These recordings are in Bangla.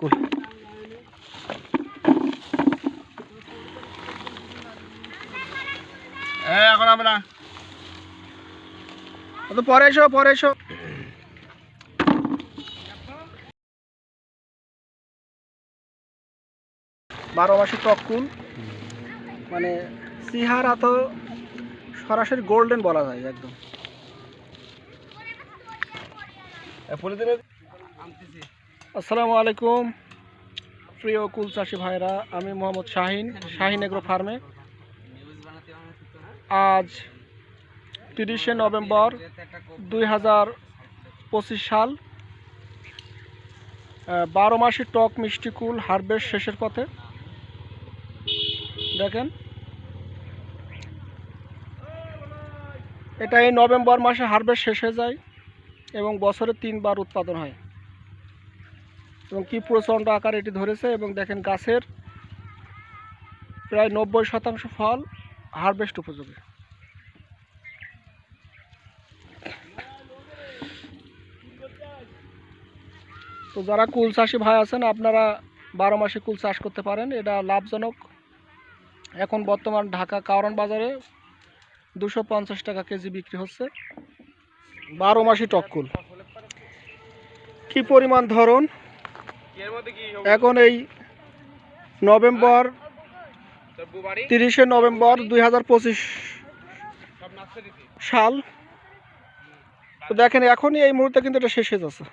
কুল এখন আমরা তো পরে এসো পরে এসো। বারো মাসে টক কুল। মানে সিহারা তো সরাসরি গোল্ডেন বলা যায় একদম। পলিথিনে আসসালামু আলাইকুম। প্রিয় কুল চাষি ভাইরা আমি মোহাম্মদ শাহিন শাহিন এগ্রো ফার্মে। আজ তিরিশে নভেম্বর দুই হাজার পঁচিশ সাল বারো মাসি টক মিষ্টি কুল হারভেস্ট শেষের পথে। দেখেন এটা এই নভেম্বর মাসে হারভেস্ট শেষ হয়ে যায় এবং বছরে তিনবার উৎপাদন হয়। এবং কি প্রচণ্ড আকার এটি ধরেছে এবং দেখেন গাছের প্রায় নব্বই শতাংশ ফল হারভেস্ট উপযোগী। তো যারা কুল চাষি ভাই আছেন, আপনারা বারো মাসে কুল চাষ করতে পারেন। এটা লাভজনক। এখন বর্তমান ঢাকা কারণ বাজারে দুশো পঞ্চাশ টাকা কেজি বিক্রি হচ্ছে। বারো মাসি টক কুল। কি পরিমাণ ধরন? এখন এই নভেম্বর তিরিশে নভেম্বর দুই হাজার পঁচিশ সাল। তো দেখেন এখনই এই মুহূর্তে কিন্তু এটা শেষ হয়ে যাচ্ছে।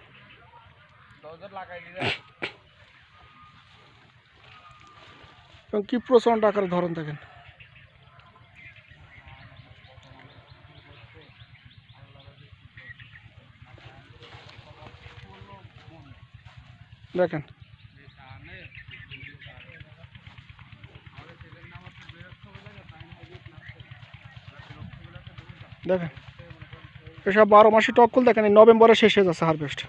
এবং কি প্রচণ্ড আকারে ধরন দেখেন। দেখেন। দেখেন। এসব বারো মাসে টককুল দেখেন নভেম্বরে শেষ হয়ে যাচ্ছে হারভেস্ট